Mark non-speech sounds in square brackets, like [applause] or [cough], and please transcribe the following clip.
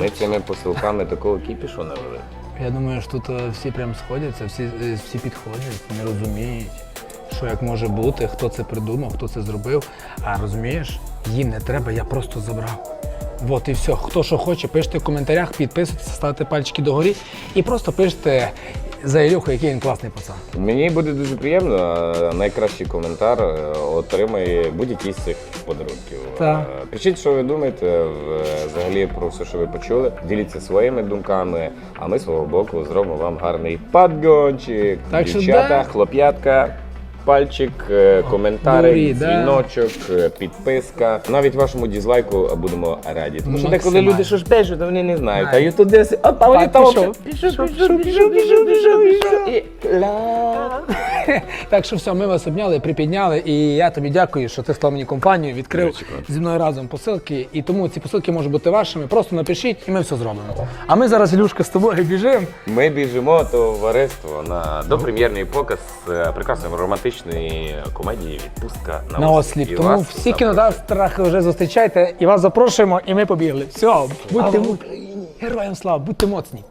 Ми цими посилками такого кіпішу навели. Я думаю, що тут е, всі прям сходяться, всі, е, всі підходять, не розуміють, що як може бути, хто це придумав, хто це зробив. А розумієш, їм не треба, я просто забрав. От і все. Хто що хоче, пишете в коментарях, підписуйтесь, ставте пальчики догорі і просто пишете за Ілюху, який він класний пацан. Мені буде дуже приємно. Найкращий коментар е, отримає будь-який з цих подарунків. Так. Е, Пишіть, що ви думаєте взагалі про все, що ви почули. Діліться своїми думками, а ми свого боку зробимо вам гарний подгончик. Так що Дівчата, да. хлоп'ятка. Пальчик, е, коментарі, дзвіночок, е, підписка. Навіть вашому дізлайку будемо раді. Тому що деколи люди що ж пишуть, вони не знають. А ютуб десь, опа, вони А, там пішов. пішов, пішов, пішов, пішов, пішов, пішов. [laughs] Так що все, ми вас обняли, припідняли, і я тобі дякую, що ти став мені компанію, відкрив зі мною разом посилки. І тому ці посилки можуть бути вашими. Просто напишіть, і ми все зробимо. А ми зараз, Ілюшка, з тобою біжимо. Ми біжимо товариство на допрем'єрний показ е, прекрасної романтичної комедії Відпустка на, на осліп». Тому вас всі кінотеатрах вже зустрічайте і вас запрошуємо, і ми побігли. Все, будьте героям слава, будьте моцні.